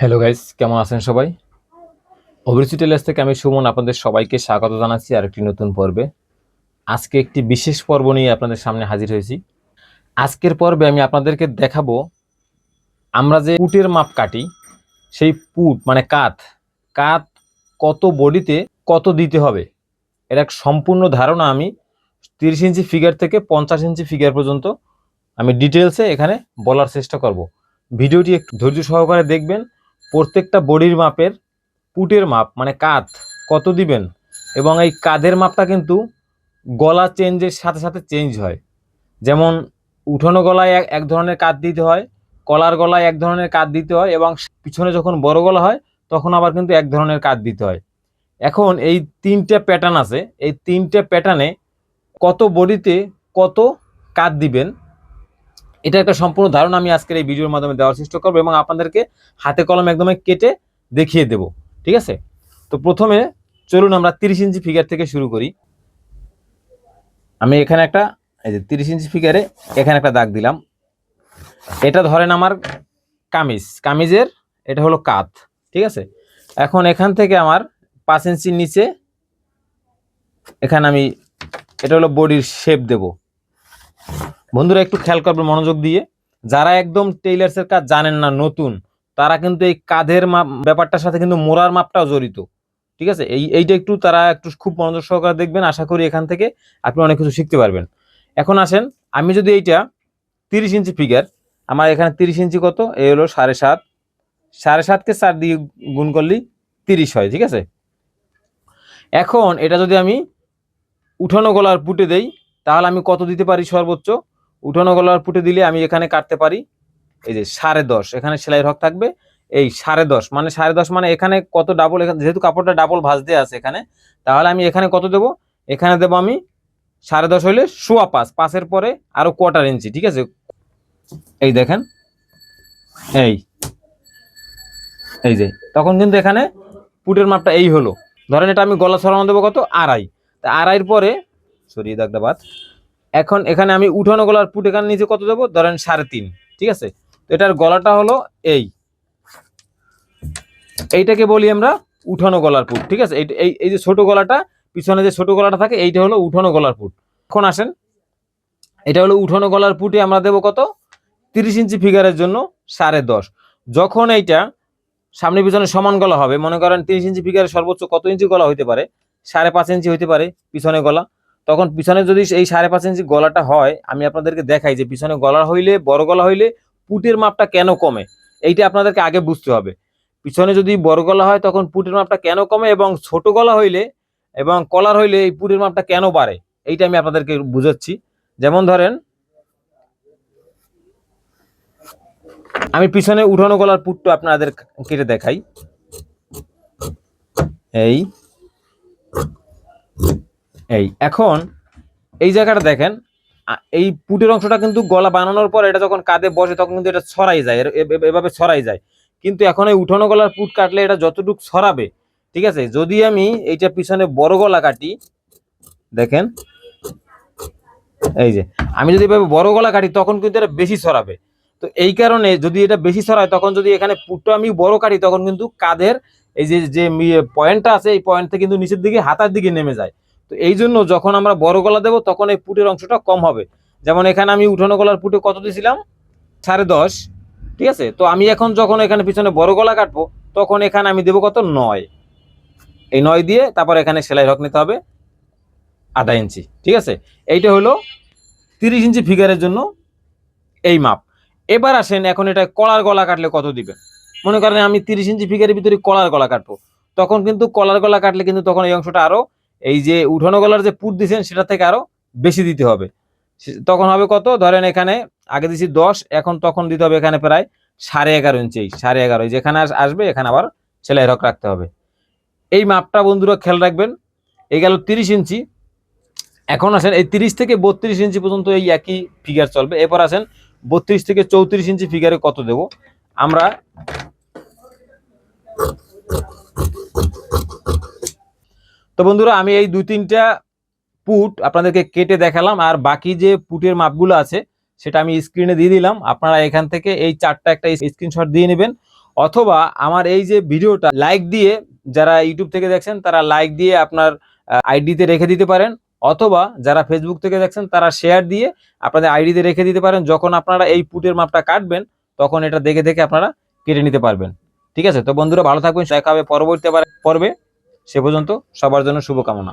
Hello guys কেমন আছেন সবাই? অভিরুচি টেলার্স থেকে আমি সুমন আপনাদের সবাইকে স্বাগত জানাচ্ছি আর একটি নতুন পর্বে। আজকে একটি বিশেষ পর্ব নিয়ে আপনাদের সামনে হাজির হয়েছি। আজকের পর্বে আমি আপনাদেরকে দেখাবো আমরা যে পুটের মাপ কাটি, সেই পুট মানে কাত কাত কত বডিতে কত দিতে হবে? এর এক সম্পূর্ণ ধারণা আমি তিরিশ ইঞ্চি ফিগার থেকে পঞ্চাশ ইঞ্চি ফিগার পর্যন্ত আমি ডিটেলসে এখানে বলার চেষ্টা করব। ভিডিওটি একটু ধৈর্য সহকারে দেখবেন প্রত্যেকটা বডির মাপের পুটের মাপ মানে কাঁধ, কত দিবেন? এবং এই কাঁধের মাপটা কিন্তু গলা চেঞ্জের সাথে সাথে চেঞ্জ হয়। যেমন উঠোনো গলায় এক এক ধরনের কাঁধ দিতে হয়, কলার গলায় এক ধরনের কাঁধ দিতে হয় এবং পিছনে যখন বড় গলা হয়, তখন আবার কিন্তু এক ধরনের কাঁধ দিতে হয়। এখন এই তিনটে প্যাটার্ন আছে। এই তিনটে প্যাটার্নে কত বডিতে কত কাঁধ দিবেন? এটা একটা সম্পূর্ণ ধারণা আমি আজকের এই ভিডিওর মাধ্যমে দেওয়ার চেষ্টা করব এবং আপনাদেরকে হাতে কলম একদমই কেটে দেখিয়ে দেব, ঠিক আছে? তো প্রথমে চলুন আমরা তিরিশ ইঞ্চি ফিগার থেকে শুরু করি। আমি এখানে একটা, এই যে তিরিশ ইঞ্চি ফিগারে এখানে একটা দাগ দিলাম। এটা ধরেন আমার কামিজ, কামিজের এটা হলো কাত, ঠিক আছে? এখন এখান থেকে আমার পাঁচ ইঞ্চির নিচে এখানে আমি, এটা হলো বডির শেপ দেব। বন্ধুরা, একটু খেয়াল করবেন মনোযোগ দিয়ে। যারা একদম টেইলার্সের কাজ জানেন না, নতুন, তারা কিন্তু এই কাঁধের মাপ, ব্যাপারটার সাথে কিন্তু মোড়ার মাপটাও জড়িত। ঠিক আছে? এই, এইটা একটু তারা একটু খুব মনোযোগ সহকারে দেখবেন। আশা করি এখান থেকে আপনি অনেক কিছু শিখতে পারবেন। এখন আসেন, আমি যদি এইটা তিরিশ ইঞ্চি ফিগার আমার এখানে তিরিশ ইঞ্চি কত? এই হলো সাড়ে সাত। সাড়ে সাতকে চার দিয়ে গুণ করলেই তিরিশ হয়, ঠিক আছে? এখন এটা যদি আমি উঠানো গলার পুটে দেই, তাহলে আমি কত দিতে পারি সর্বোচ্চ? উঠানো গলার পুটে দিলে আমি এখানে কাটতে পারি। এই যে সাড়ে দশ, এখানে সেলাই হক থাকবে। এই সাড়ে দশ মানে সাড়ে দশ মানে এখানে কত ডাবল এখানে যেহেতু কাপড়টা ডাবল ভাঁজ দেওয়া আছে এখানে, তাহলে আমি এখানে কত দেবো? এখানে দেবো আমি সাড়ে দশ হইলে সোয়া পাঁচ, পাঁচের পরে আরও কোয়ার্টার ইঞ্চি, ঠিক আছে? এই দেখেন, এই এই যে, তখন কিন্তু এখানে পুটের মাপটা এই হলো। ধরেন এটা আমি গলা ছড়ানো দেবো কত? আড়াই। তা আড়াইয়ের পরে, সরি দাগটা বাদ এখন এখানে আমি উঠানো গলার পুট এখানে নিচে কত দেবো? ধরেন সাড়ে তিন, ঠিক আছে? তো এটার গলাটা হলো এই। এইটাকে বলি আমরা উঠানো গলার পুট, ঠিক আছে? এই- এই যে ছোট গলাটা, পিছনে যে ছোট গলাটা থাকে, এইটা হলো উঠানো গলার পুট। এখন আসেন। এটা হলো উঠানো গলার পুটে আমরা দেবো কত? তিরিশ ইঞ্চি ফিগারের জন্য সাড়ে দশ। যখন এইটা সামনে পিছনে সমান গলা হবে, মনে করেন তিরিশ ইঞ্চি ফিগারের সর্বোচ্চ কত ইঞ্চি গলা হইতে পারে? সাড়ে পাঁচ ইঞ্চি হইতে পারে পিছনে গলা। তখন পিছনে যদি এই সাড়ে পাঁচ ইঞ্চি গলাটা হয়, আমি আপনাদেরকে দেখাই যে পিছনে গলা হইলে, বড় গলা হইলে পুটের মাপটা কেন কমে? এইটা আপনাদেরকে আগে বুঝতে হবে। পিছনে যদি বড় গলা হয়, তখন পুটের মাপটা কেন কমে এবং ছোট গলা হইলে এবং কলার হইলে এই পুটের মাপটা কেন বাড়ে? এইটা আমি আপনাদেরকে বুঝাচ্ছি। যেমন ধরেন, আমি পিছনে উঠানো গলার পুটটা আপনাদের কেটে দেখাই। এই এই, এখন এই জায়গাটা দেখেন এই পুটের অংশটা কিন্তু গলা বানানোর পর এটা যখন কাঁধে বসে তখন কিন্তু এটা ছড়াই যায় এভাবে ছড়াই যায়। কিন্তু এখন এই উঠানো গলার পুট কাটলে এটা যতটুকু ছড়াবে, ঠিক আছে? যদি আমি এইটা পিছনে বড় গলা কাটি, দেখেন, এই যে, আমি যদি এভাবে বড় গলা কাটি তখন কিন্তু এটা বেশি ছড়াবে। তো এই কারণে যদি এটা বেশি ছড়ায়, তখন যদি এখানে পুটটা আমি বড় কাটি তখন কিন্তু কাঁধের এই যে যে পয়েন্টটা আছে, এই পয়েন্ট থেকে কিন্তু নিচের দিকে হাতার দিকে নেমে যায়। তো এই জন্য যখন আমরা বড় গলা দেবো, তখন এই পুটের অংশটা কম হবে। যেমন এখানে আমি উঠানো গলার পুটে কত দিয়েছিলাম? সাড়ে দশ। ঠিক আছে? তো আমি এখন যখন এখানে পিছনে বড় গলা কাটবো, তখন এখানে আমি দেবো কত? নয়। এই নয় দিয়ে তারপর এখানে সেলাই হক নিতে হবে আধা ইঞ্চি। ঠিক আছে? এইটা হলো তিরিশ ইঞ্চি ফিগারের জন্য এই মাপ। এবার আসেন এখন এটা কলার গলা কাটলে কত দিবেন? মনে করেন আমি তিরিশ ইঞ্চি ফিগারের ভিতরে কলার গলা কাটবো। তখন কিন্তু কলার গলা কাটলে কিন্তু তখন এই অংশটা আরও এই যে উঠানো গলার যে পুট দিয়েছেন সেটা থেকে আরও বেশি দিতে হবে। তখন হবে কত? ধরেন এখানে আগে দিছি দশ, এখন তখন দিতে হবে এখানে প্রায় সাড়ে এগারো ইঞ্চি সাড়ে এগারো। যেখানে আসবে, এখানে আবার সেলাই রক রাখতে হবে। এই মাপটা বন্ধুরা খেয়াল রাখবেন, এই গেল তিরিশ ইঞ্চি এখন আসেন, এই তিরিশ থেকে বত্রিশ ইঞ্চি পর্যন্ত এই একই ফিগার চলবে। এরপর আসেন, বত্রিশ থেকে চৌত্রিশ ইঞ্চি ফিগারে কত দেব? আমরা তো বন্ধুরা, আমি এই দুই তিনটা পুট আপনাদেরকে কেটে দেখালাম, আর বাকি যে পুটের মাপগুলো আছে, সেটা আমি স্ক্রিনে দিয়ে দিলাম। আপনারা এখান থেকে এই চারটা একটা স্ক্রিনশট দিয়ে নেবেন। অথবা আমার এই যে ভিডিওটা লাইক দিয়ে যারা ইউটিউব থেকে দেখছেন, তারা লাইক দিয়ে আপনার আইডিতে রেখে দিতে পারেন। অথবা যারা ফেসবুক থেকে দেখছেন, তারা শেয়ার দিয়ে আপনাদের আইডিতে রেখে দিতে পারেন। যখন আপনারা এই পুটের মাপটা কাটবেন, তখন এটা দেখে দেখে আপনারা কেটে নিতে পারবেন। ঠিক আছে? তো বন্ধুরা, ভালো থাকবেন দেখা হবে পরবর্তী পর্বে। সে পর্যন্ত সবার জন্য শুভকামনা।